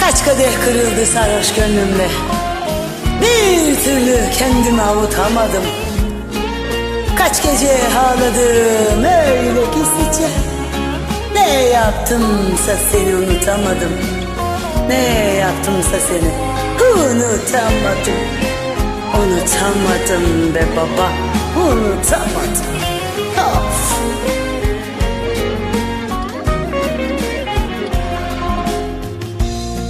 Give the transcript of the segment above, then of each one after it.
Kaç kadeh kırıldı sarhoş gönlümde. Bir türlü kendimi avutamadım. Kaç gece ağladım öyle gizlice Ne yaptımsa seni unutamadım. Ne yaptımsa seni unutamadım. Unutamadım be baba Unutamadım. Of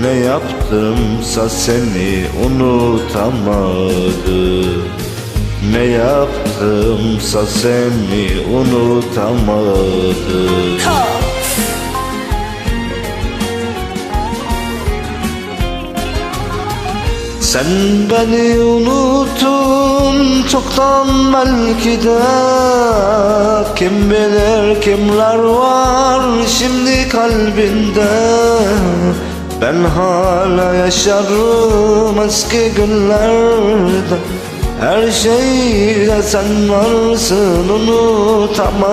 ne yaptımsa seni unutamadım Ne yaptımsa seni unutamadım Of Sen beni unuttun çoktan belki de. Kim bilir kimler var şimdi kalbinde Ben hala yaşarım eski günlerde. Her şeyde sen varsın unutamadım.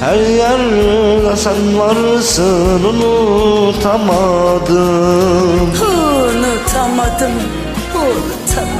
Her yerde sen varsın unutamadım. Unutamadım, unutamadım.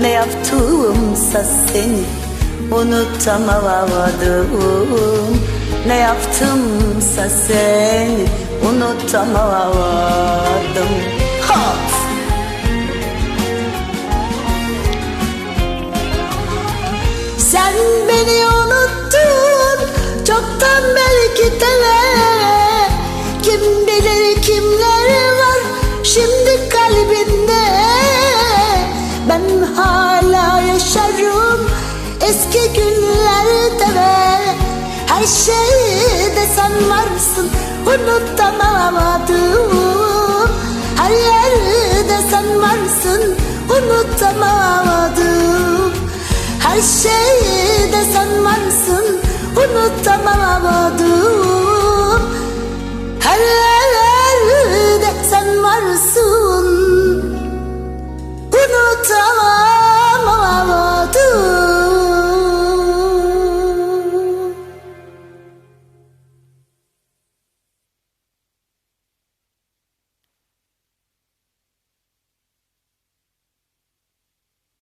ne yaptımsa seni unutamadım Ne yaptımsa seni unutamadım şeyde sen varsın unutamadım. Her yerde sen varsın unutamadım. Her şeyde sen varsın unutamadım